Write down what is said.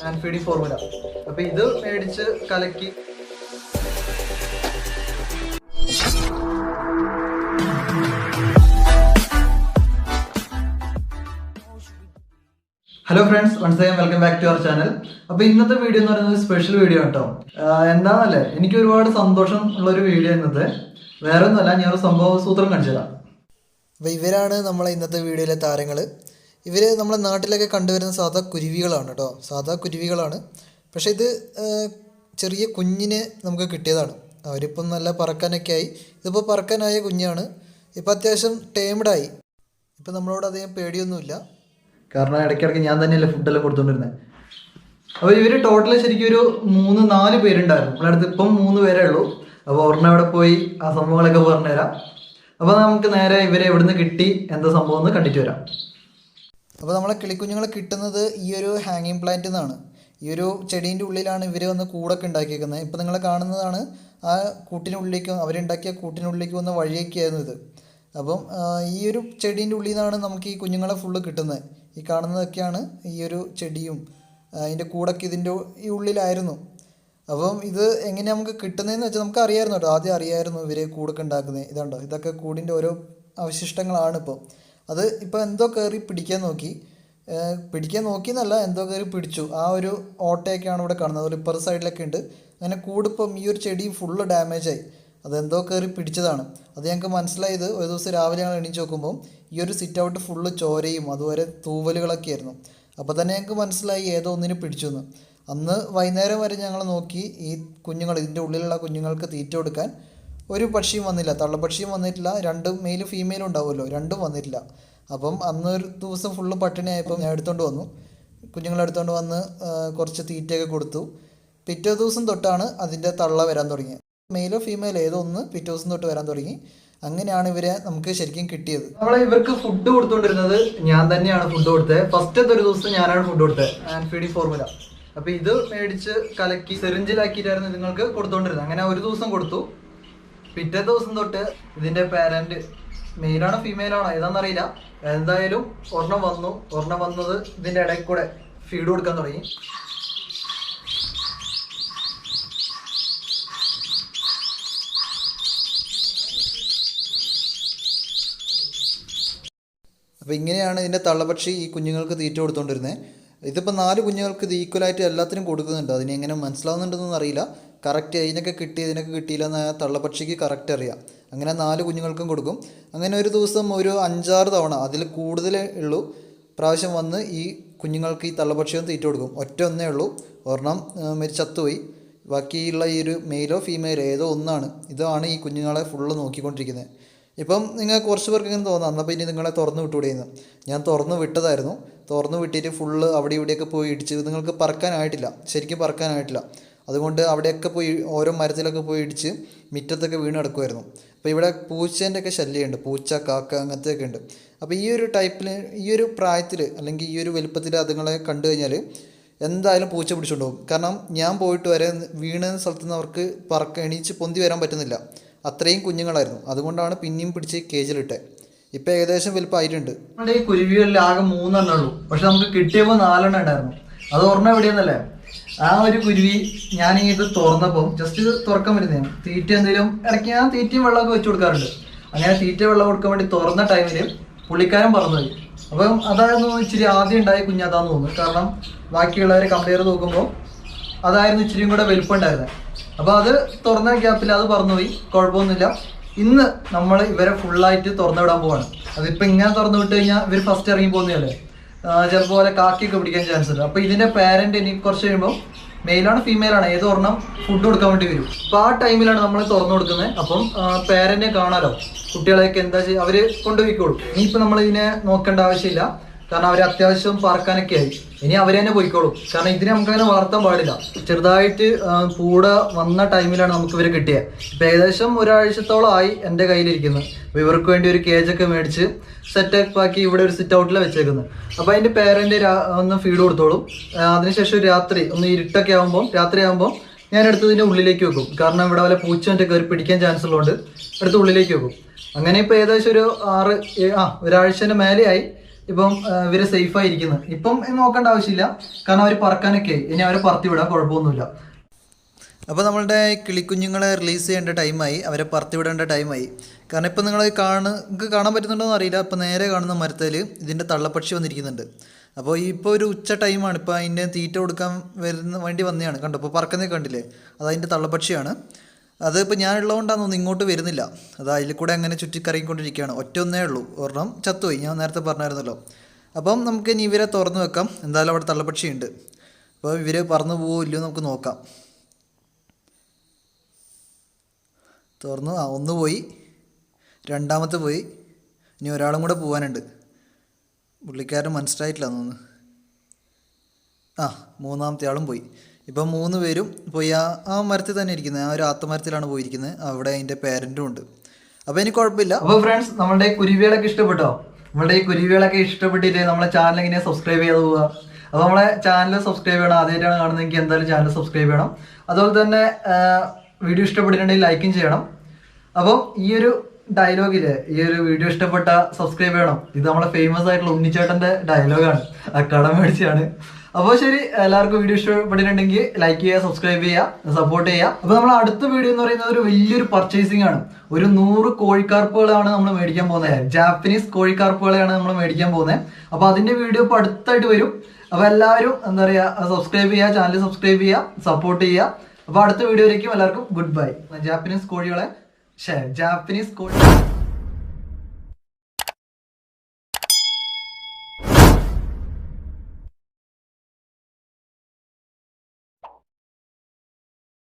Hand feeding formula അപ്പൊ ഇത് മേടിച്ച് കലക്കി. Hello friends once again welcome back to our channel അപ്പൊ ഇന്നത്തെ വീഡിയോ എന്ന് പറയുന്നത് സ്പെഷ്യൽ വീഡിയോ കേട്ടോ എന്താണല്ലേ എനിക്ക് ഒരുപാട് സന്തോഷം ഉള്ള ഒരു വീഡിയോ എന്നത് വേറെ ഒന്നുമല്ല ഒരു സംഭവ സൂത്രം കാണിച്ചു തരാം അപ്പോൾ ഇവരാണ് നമ്മളെ ഇന്നത്തെ വീഡിയോയിലെ താരങ്ങൾ ഇവർ നമ്മളെ നാട്ടിലൊക്കെ കണ്ടുവരുന്ന സാധാ കുരുവികളാണ് കേട്ടോ സാധാ കുരുവികളാണ്. പക്ഷേ ഇത് ചെറിയ കുഞ്ഞിനെ നമുക്ക് കിട്ടിയതാണ്. അവരിപ്പം നല്ല പറക്കാനൊക്കെ ആയി. ഇതിപ്പോൾ പറക്കാനായ കുഞ്ഞാണ്. ഇപ്പം അത്യാവശ്യം ടേംഡായി ഇപ്പം നമ്മളോട് അധികം പേടിയൊന്നുമില്ല. കാരണം ഇടയ്ക്കിടയ്ക്ക് ഞാൻ തന്നെയല്ലേ ഫുഡെല്ലാം കൊടുത്തോണ്ടിരുന്നത് അപ്പോൾ ഇവർ ടോട്ടൽ ശരിക്കും ഒരു മൂന്ന് നാല് പേരുണ്ടായിരുന്നു. നമ്മളടുത്ത് ഇപ്പം മൂന്ന് പേരേ ഉള്ളൂ. അപ്പോൾ ഒരെണ്ണം അവിടെ പോയി ആ സംഭവങ്ങളൊക്കെ പറഞ്ഞുതരാം. അപ്പോൾ നമുക്ക് നേരെ ഇവരെ എവിടുന്ന് കിട്ടി എന്താ സംഭവം എന്ന് കണ്ടിട്ട് വരാം. അപ്പോൾ നമ്മളെ കിളിക്കുഞ്ഞുങ്ങളെ കിട്ടുന്നത് ഈ ഒരു ഹാങ്ങിങ് പ്ലാന്റിൽ നിന്നാണ് ഈ ഒരു ചെടീന്റെ ഉള്ളിലാണ് ഇവർ വന്ന് കൂടൊക്കെ ഉണ്ടാക്കിയേക്കുന്നത്. ഇപ്പോൾ നിങ്ങൾ കാണുന്നതാണ് ആ കൂട്ടിനുള്ളിലേക്ക് അവരുണ്ടാക്കിയ കൂട്ടിനുള്ളിലേക്ക് വന്ന വഴിയൊക്കെയായിരുന്നു ഇത് അപ്പം ഈ ഒരു ചെടീന്റെ ഉള്ളിൽ നിന്നാണ് നമുക്ക് ഈ കുഞ്ഞുങ്ങളെ ഫുള്ള് കിട്ടുന്നത്. ഈ കാണുന്നതൊക്കെയാണ് ഈ ഒരു ചെടിയും അതിന്റെ കൂടൊക്കെ ഇതിന്റെ ഈ ഉള്ളിലായിരുന്നു. അപ്പം ഇത് എങ്ങനെ നമുക്ക് കിട്ടുന്നതെന്ന് വെച്ചാൽ നമുക്ക് അറിയാമായിരുന്നു കേട്ടോ. ആദ്യം അറിയായിരുന്നു ഇവർ കൂടൊക്കെ ഉണ്ടാക്കുന്നത് ഇതാണ്ടോ? ഇതൊക്കെ കൂടിന്റെ ഓരോ അവശിഷ്ടങ്ങളാണ് ഇപ്പോൾ അത് ഇപ്പോൾ എന്തോ കയറി പിടിക്കാൻ നോക്കി. പിടിക്കാൻ നോക്കി എന്നല്ല എന്തോ കയറി പിടിച്ചു. ആ ഒരു ഓട്ടയൊക്കെയാണ് ഇവിടെ കാണുന്നത്. ഒരു ഇപ്പുറ സൈഡിലൊക്കെ ഉണ്ട്. അങ്ങനെ കൂടിപ്പം ഈ ഒരു ചെടി ഫുള്ള് ഡാമേജായി അതെന്തോ കയറി പിടിച്ചതാണ്. അത് ഞങ്ങൾക്ക് മനസ്സിലായത് ഒരു ദിവസം രാവിലെ ഞങ്ങൾ എണീച്ച് നോക്കുമ്പോൾ ഈ ഒരു സിറ്റ് ഔട്ട് ഫുള്ള് ചോരയും അതുപോലെ തൂവലുകളൊക്കെ ആയിരുന്നു. അപ്പോൾ തന്നെ ഞങ്ങൾക്ക് മനസ്സിലായി ഏതോ ഒന്നിനെ പിടിച്ചു എന്ന് അന്ന് വൈകുന്നേരം വരെ ഞങ്ങൾ നോക്കി ഈ കുഞ്ഞുങ്ങൾ ഇതിന്റെ ഉള്ളിലുള്ള കുഞ്ഞുങ്ങൾക്ക് തീറ്റ കൊടുക്കാൻ ഒരു പക്ഷിയും വന്നില്ല. തള്ളപ്പക്ഷിയും വന്നിട്ടില്ല. രണ്ടും മെയിലും ഫീമെയിലും ഉണ്ടാവുമല്ലോ. രണ്ടും വന്നിട്ടില്ല. അപ്പം അന്ന് ഒരു ദിവസം ഫുള്ള് പട്ടിണിയായപ്പോൾ ഞാൻ എടുത്തുകൊണ്ട് വന്നു. കുഞ്ഞുങ്ങളെ എടുത്തുകൊണ്ട് വന്ന് കുറച്ച് തീറ്റയൊക്കെ കൊടുത്തു. പിറ്റേ ദിവസം തൊട്ടാണ് അതിന്റെ തള്ള വരാൻ തുടങ്ങിയത്. മെയിലോ ഫീമെയിലോ ഏതോ ഒന്ന് പിറ്റേ ദിവസം തൊട്ട് വരാൻ തുടങ്ങി. അങ്ങനെയാണ് ഇവരെ നമുക്ക് ശരിക്കും കിട്ടിയത്. നമ്മളെ ഇവർക്ക് ഫുഡ് കൊടുത്തോണ്ടിരുന്നത് ഞാൻ തന്നെയാണ് ഫുഡ് കൊടുത്തത് ഫസ്റ്റത്തെ ഒരു ദിവസം ഞാനാണ് ഫുഡ് കൊടുത്തത് ആൻഡ് ഫീഡി ഫോർമുല അപ്പൊ ഇത് മേടിച്ച് കലക്കി സെറിഞ്ചിലാക്കിയിട്ടായിരുന്നു നിങ്ങൾക്ക് കൊടുത്തോണ്ടിരുന്നത്. അങ്ങനെ ഒരു ദിവസം കൊടുത്തു. പിറ്റേ ദിവസം തൊട്ട് ഇതിന്റെ പാരന്റ് മെയിലാണോ ഫീമെയിലാണോ ഏതാണെന്നറിയില്ല എന്തായാലും ഒരെണ്ണം വന്നു. ഒരെണ്ണം വന്നത് ഇതിന്റെ ഇടയിൽ കൂടെ ഫീഡ് കൊടുക്കാൻ തുടങ്ങി. അപ്പോൾ ഇങ്ങനെയാണ് ഇതിന്റെ തള്ളപക്ഷി ഈ കുഞ്ഞുങ്ങൾക്ക് തീറ്റ കൊടുത്തുകൊണ്ടിരുന്നത് ഇതിപ്പോൾ നാല് കുഞ്ഞുങ്ങൾക്ക് ഇത് ഈക്വലായിട്ട് എല്ലാത്തിനും കൊടുക്കുന്നുണ്ട്. അതിന് എങ്ങനെ മനസ്സിലാവുന്നുണ്ടെന്നൊന്നും അറിയില്ല. കറക്റ്റ് അതിനൊക്കെ കിട്ടി ഇതിനൊക്കെ കിട്ടിയില്ല എന്ന് ആ തള്ളപ്പക്ഷിക്ക് കറക്റ്റ് അറിയാം. അങ്ങനെ നാല് കുഞ്ഞുങ്ങൾക്കും കൊടുക്കും. അങ്ങനെ ഒരു ദിവസം ഒരു അഞ്ചാറ് തവണ അതിൽ കൂടുതലേ ഉള്ളൂ. പ്രാവശ്യം വന്ന് ഈ കുഞ്ഞുങ്ങൾക്ക് ഈ തള്ളപക്ഷിയൊന്നും തീറ്റ കൊടുക്കും. ഒറ്റ ഒന്നേ ഉള്ളൂ. ഒരെണ്ണം ചത്തുപോയി. ബാക്കിയുള്ള ഈ ഒരു മെയിലോ ഫീമെയിലോ ഏതോ ഒന്നാണ്. ഇതാണ് ഈ കുഞ്ഞുങ്ങളെ ഫുള്ള് നോക്കിക്കൊണ്ടിരിക്കുന്നത് ഇപ്പം നിങ്ങൾ കുറച്ച് പേർക്ക് ഇങ്ങനെ തോന്നാം. എന്നാൽ ഇനി നിങ്ങളെ തുറന്നു വിട്ടുകൂടെയെന്ന് ഞാൻ തുറന്നു വിട്ടതായിരുന്നു. തുറന്നു വിട്ടിട്ട് ഫുള്ള് അവിടെ ഇവിടെയൊക്കെ പോയി ഇടിച്ച് നിങ്ങൾക്ക് പറക്കാനായിട്ടില്ല. ശരിക്കും പറക്കാനായിട്ടില്ല. അതുകൊണ്ട് അവിടെയൊക്കെ പോയി ഓരോ മരത്തിലൊക്കെ പോയി ഇടിച്ച് മുറ്റത്തൊക്കെ വീണ് കിടക്കുമായിരുന്നു അപ്പോൾ ഇവിടെ പൂച്ചേന്റെ ഒക്കെ ശല്യമുണ്ട്. പൂച്ച കാക്ക അങ്ങനത്തെയൊക്കെ ഉണ്ട്. അപ്പോൾ ഈ ഒരു ടൈപ്പിൽ ഈ ഒരു പ്രായത്തിൽ അല്ലെങ്കിൽ ഈ ഒരു വലുപ്പത്തിൽ അതുങ്ങളെ കണ്ടു കഴിഞ്ഞാൽ എന്തായാലും പൂച്ച പിടിച്ചുകൊണ്ടുപോകും കാരണം ഞാൻ പോയിട്ട് വരെ വീണ സ്ഥലത്തുനിന്ന് അവർക്ക് പറക്ക എണീച്ച് പൊന്തി വരാൻ പറ്റുന്നില്ല. അത്രയും കുഞ്ഞുങ്ങളായിരുന്നു. അതുകൊണ്ടാണ് പിന്നെയും പിടിച്ച് കേജിലിട്ടെ ഇപ്പൊ ഏകദേശം വലുപ്പമായിട്ടുണ്ട് നമ്മുടെ ഈ കുരുവികളിൽ ആകെ മൂന്നെണ്ണേ ഉള്ളൂ. പക്ഷെ നമുക്ക് കിട്ടിയപ്പോൾ നാലെണ്ണം ഉണ്ടായിരുന്നു. അത് ഓർമ്മ എവിടെയെന്നല്ലേ? ആ ഒരു കുരുവി ഞാൻ ഇത് തുറന്നപ്പോൾ ജസ്റ്റ് ഇത് തുറക്കാൻ വരുന്നതാണ് തീറ്റ എന്തെങ്കിലും ഇടയ്ക്ക് ഞാൻ തീറ്റയും വെള്ളമൊക്കെ വെച്ച് കൊടുക്കാറുണ്ട്. അങ്ങനെ തീറ്റ വെള്ളം കൊടുക്കാൻ വേണ്ടി തുറന്ന ടൈമിൽ പുള്ളിക്കാരൻ പറഞ്ഞുപോയി അപ്പം അതായിരുന്നു ഇച്ചിരി ആദ്യം ഉണ്ടായ കുഞ്ഞാതാന്ന് തോന്നുന്നു. കാരണം ബാക്കിയുള്ളവരെ കമ്പയർ നോക്കുമ്പോൾ അതായിരുന്നു ഇച്ചിരിയും കൂടെ വലുപ്പമുണ്ടായിരുന്നത് അപ്പോൾ അത് തുറന്ന ഗ്യാപ്പിൽ അത് പറന്നുപോയി കുഴപ്പമൊന്നുമില്ല. ഇന്ന് നമ്മൾ ഇവരെ ഫുള്ളായിട്ട് തുറന്നു വിടാൻ പോവാണ്. അതിപ്പോൾ ഇങ്ങനെ തുറന്നു വിട്ട് കഴിഞ്ഞാൽ ഇവർ ഫസ്റ്റ് ഇറങ്ങി പോകുന്നതല്ലേ? ചിലപ്പോൾ പോലെ കാക്കിയൊക്കെ പിടിക്കാൻ ചാൻസ് ഉണ്ട്. അപ്പോൾ ഇതിന്റെ പാരന്റ് ഇനി കുറച്ച് കഴിയുമ്പോൾ മെയിലാണ് ഫീമെയിലാണ് ഏത് ഒരെണ്ണം ഫുഡ് കൊടുക്കാൻ വേണ്ടി വരും. അപ്പോൾ ആ ടൈമിലാണ് നമ്മൾ തുറന്നു കൊടുക്കുന്നത് അപ്പം പാരന്റിനെ കാണാലോ. കുട്ടികളെയൊക്കെ എന്താ ചെയ്യുക അവർ കൊണ്ടുപോയിക്കോളും. ഇനിയിപ്പോൾ നമ്മൾ ഇതിനെ നോക്കേണ്ട ആവശ്യമില്ല. കാരണം അവർ അത്യാവശ്യം പറക്കാനൊക്കെ ആയി. ഇനി അവർ തന്നെ പോയിക്കോളും. കാരണം ഇതിനെ നമുക്ക് അങ്ങനെ വളർത്താൻ പാടില്ല. ചെറുതായിട്ട് പൂട വന്ന ടൈമിലാണ് നമുക്ക് ഇവരെ കിട്ടിയത് ഇപ്പം ഏകദേശം ഒരാഴ്ചത്തോളം ആയി എന്റെ കയ്യിലിരിക്കുന്നത് അപ്പോൾ ഇവർക്ക് വേണ്ടി ഒരു കേജൊക്കെ മേടിച്ച് സെറ്റപ്പ് ആക്കി ഇവിടെ ഒരു സിറ്റ് ഔട്ടിലാണ് വെച്ചേക്കുന്നത് അപ്പോൾ അതിന്റെ പേരന്റ് ഒന്ന് ഫീഡ് കൊടുത്തോളും. അതിനുശേഷം രാത്രി ഒന്ന് ഇരുട്ടൊക്കെ ആകുമ്പോൾ രാത്രി ആകുമ്പോൾ ഞാൻ എടുത്ത് ഇതിന്റെ ഉള്ളിലേക്ക് വെക്കും. കാരണം ഇവിടെ വല്ല പൂച്ച മറ്റേ കയറി പിടിക്കാൻ ചാൻസ് ഉള്ളതുകൊണ്ട് എടുത്ത് ഉള്ളിലേക്ക് വെക്കും. അങ്ങനെ ഇപ്പോൾ ഏകദേശം ഒരു ആറ് ആ ഒരാഴ്ചന്റെ മേലെയായി. ഇപ്പം ഇവർ സേഫ് ആയിരിക്കുന്നത് ഇപ്പം നോക്കേണ്ട ആവശ്യമില്ല. കാരണം അവർ പറക്കാനൊക്കെ. ഇനി അവരെ പറത്തി വിടാൻ കുഴപ്പമൊന്നുമില്ല. അപ്പോൾ നമ്മളുടെ കിളിക്കുഞ്ഞുങ്ങളെ റിലീസ് ചെയ്യേണ്ട ടൈമായി അവരെ പറത്തിവിടേണ്ട ടൈമായി കാരണം ഇപ്പോൾ നിങ്ങൾ കാണ് നിങ്ങൾക്ക് കാണാൻ പറ്റുന്നുണ്ടോ എന്ന് അറിയില്ല. അപ്പോൾ നേരെ കാണുന്ന മരത്തിൽ ഇതിന്റെ തള്ളപ്പക്ഷി വന്നിരിക്കുന്നുണ്ട്. അപ്പോൾ ഇപ്പോൾ ഒരു ഉച്ച ടൈമാണ് ഇപ്പോൾ അതിന്റെ തീറ്റ കൊടുക്കാൻ വരുന്ന വേണ്ടി വന്നതാണ്. കണ്ടോ? ഇപ്പോൾ പറക്കുന്നേ കണ്ടില്ലേ? അത് അതിന്റെ തള്ളപ്പക്ഷിയാണ്. അത് ഇപ്പോൾ ഞാനുള്ളതുകൊണ്ടാണെന്ന് ഇങ്ങോട്ട് വരുന്നില്ല. അത് അതിൽ കൂടെ അങ്ങനെ ചുറ്റിക്കറങ്ങിക്കൊണ്ടിരിക്കുകയാണ്. ഒറ്റ ഒന്നേ ഉള്ളൂ. ഒരെണ്ണം ചത്തുപോയി. ഞാൻ നേരത്തെ പറഞ്ഞായിരുന്നല്ലോ. അപ്പം നമുക്ക് ഇനി ഇവരെ തുറന്ന് വെക്കാം. എന്തായാലും അവിടെ തള്ളപ്പക്ഷിയുണ്ട്. അപ്പോൾ ഇവർ പറന്നു പോവോ ഇല്ലയോ നമുക്ക് നോക്കാം. തുറന്നു. ആ ഒന്ന് പോയി. രണ്ടാമത്തെ പോയി. ഇനി ഒരാളും കൂടെ പോകാനുണ്ട് പുള്ളിക്കാരൻ മനസ്സിലായിട്ടില്ല തോന്നുന്നു. ആ മൂന്നാമത്തെ ആളും പോയി. ഇപ്പം മൂന്ന് പേരും പോയി ആ ആ മരത്തിൽ തന്നെ ഇരിക്കുന്നത്. ആ ഒരു ആത്തമരത്തിലാണ് പോയിരിക്കുന്നത്. അവിടെ അതിന്റെ പേരന്റും ഉണ്ട്. അപ്പോൾ എനിക്ക് കുഴപ്പമില്ല. അപ്പോൾ ഫ്രണ്ട്സ് നമ്മുടെ കുരുവികളൊക്കെ ഇഷ്ടപ്പെട്ടോ? നമ്മുടെ ഈ കുരുവികളൊക്കെ ഇഷ്ടപ്പെട്ടിട്ട് നമ്മളെ ചാനൽ എങ്ങനെ സബ്സ്ക്രൈബ് ചെയ്ത് പോവുക. അപ്പൊ നമ്മളെ ചാനൽ സബ്സ്ക്രൈബ് ചെയ്യണം. ആദ്യമായിട്ടാണ് കാണുന്നതെങ്കിൽ എന്തായാലും ചാനൽ സബ്സ്ക്രൈബ് ചെയ്യണം. അതുപോലെ തന്നെ വീഡിയോ ഇഷ്ടപ്പെട്ടിട്ടുണ്ടെങ്കിൽ ലൈക്കും ചെയ്യണം. അപ്പോൾ ഈ ഒരു ഡയലോഗിൽ ഈ ഒരു വീഡിയോ ഇഷ്ടപ്പെട്ട സബ്സ്ക്രൈബ് ചെയ്യണം. ഇത് നമ്മളെ ഫേമസ് ആയിട്ടുള്ള ഉണ്ണിച്ചേട്ടന്റെ ഡയലോഗാണ് ആ മേടിച്ചാണ് അപ്പോൾ ശരി എല്ലാവർക്കും വീഡിയോ ഇഷ്ടപ്പെട്ടിട്ടുണ്ടെങ്കിൽ ലൈക്ക് ചെയ്യുക സബ്സ്ക്രൈബ് ചെയ്യുക സപ്പോർട്ട് ചെയ്യുക. അപ്പോൾ നമ്മൾ അടുത്ത വീഡിയോ എന്ന് പറയുന്നത് ഒരു വലിയൊരു പർച്ചേസിംഗ് ആണ്. ഒരു നൂറ് കോഴിക്കാർപ്പുകളാണ് നമ്മൾ മേടിക്കാൻ പോകുന്നത്. ജാപ്പനീസ് കോഴിക്കാർപ്പുകളെയാണ് നമ്മൾ മേടിക്കാൻ പോകുന്നത്. അപ്പോൾ അതിന്റെ വീഡിയോ ഇപ്പോൾ അടുത്തായിട്ട് വരും. അപ്പോൾ എല്ലാവരും എന്താ പറയുക സബ്സ്ക്രൈബ് ചെയ്യുക ചാനൽ സബ്സ്ക്രൈബ് ചെയ്യുക സപ്പോർട്ട് ചെയ്യുക. അപ്പോൾ അടുത്ത വീഡിയോയിലേക്കും എല്ലാവർക്കും ഗുഡ് ബൈ ജാപ്പനീസ് കോഴികളെ ജാപ്പനീസ് കോഴി